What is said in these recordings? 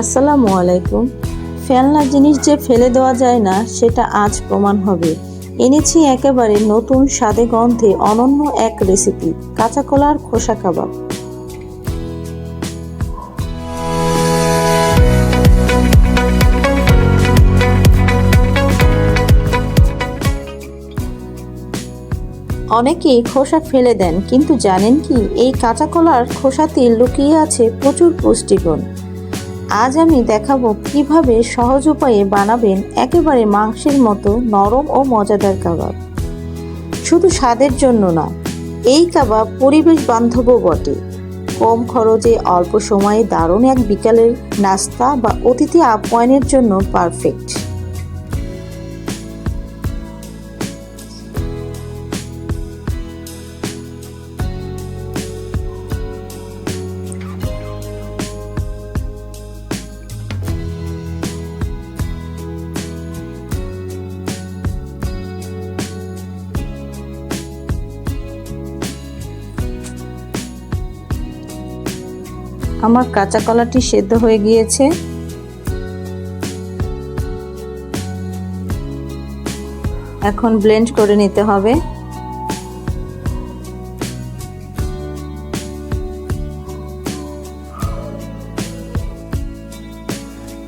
আসসালামু আলাইকুম। ফেলনা জিনিস যে ফেলে দেওয়া যায় না, সেটা আজ প্রমাণ হবে। এনেছি একেবারে নতুন স্বাদে গন্ধে অনন্য এক রেসিপি কাঁচা কলার খোসা কাবাব। অনেকেই খোসা ফেলে দেন, কিন্তু জানেন কি, এই কাঁচা কলার খোসাতে লুকিয়ে আছে প্রচুর পুষ্টিগুণ। আজ আমি দেখাবো কীভাবে সহজ উপায়ে বানাবেন একেবারে মাংসের মতো নরম ও মজাদার কাবাব। শুধু স্বাদের জন্য না, এই কাবাব পরিবেশ বান্ধবও বটে। কম খরচে অল্প সময়ে দারুণ এক বিকালের নাস্তা বা অতিথি আপ্যায়নের জন্য পারফেক্ট আমার কাঁচা কলাটি সেদ্ধ হয়ে গিয়েছে। এখন ব্লেন্ড করে নিতে হবে।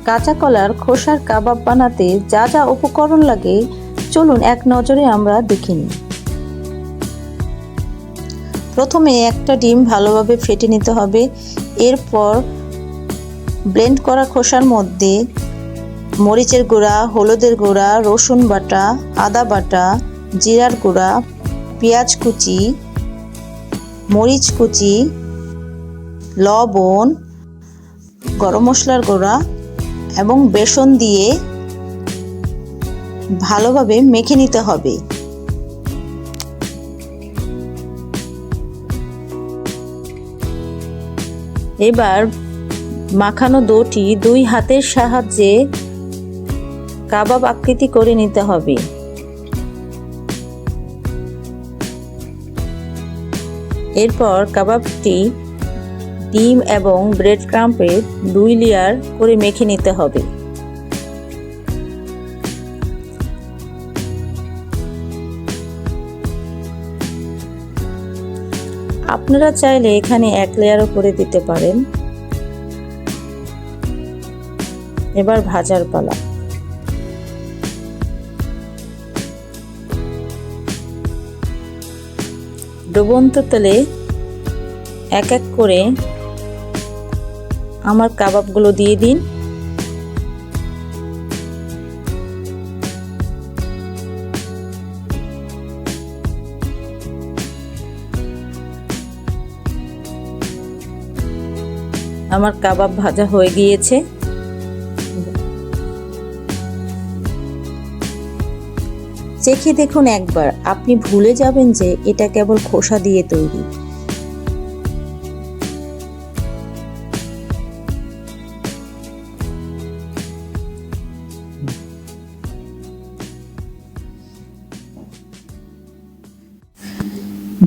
কাঁচা কলার খোসার কাবাব বানাতে যা যা উপকরণ লাগে, চলুন এক নজরে আমরা দেখে নিই। প্রথমে একটা ডিম ভালোভাবে ফেটে নিতে হবে। এরপর ব্লেন্ড করা খোসার মধ্যে মরিচের গুঁড়া, হলুদের গুঁড়া, রসুন বাটা, আদা বাটা, জিরার গুঁড়া, পেঁয়াজ কুচি, মরিচ কুচি, লবণ, গরম মশলার গুঁড়া এবং বেসন দিয়ে ভালোভাবে মেখে নিতে হবে। এবার মাখানো দোটি দুই হাতের সাহায্যে কাবাব আকৃতি করে নিতে হবে। এরপর কাবাবটি ডিম এবং ব্রেড ক্রাম্পে দুই লেয়ার করে মেখে নিতে হবে। আপনারা চাইলে এখানে এক লেয়ারও করে দিতে পারেন। এবার ভাজার পালা। ডুবন্ত তেলে এক এক করে আমার কাবাবগুলো দিয়ে দিন। আমার কাবাব ভাজা হয়ে গিয়েছে। চেখে দেখুন একবার, আপনি ভুলে যাবেন যে এটা কেবল খোসা দিয়ে তৈরি।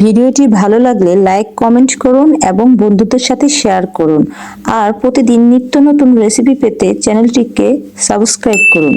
ভিডিওটি ভালো লাগলে লাইক, কমেন্ট করুন এবং বন্ধুদের সাথে শেয়ার করুন। আর প্রতিদিন নিত্য নতুন রেসিপি পেতে চ্যানেলটিকে সাবস্ক্রাইব করুন।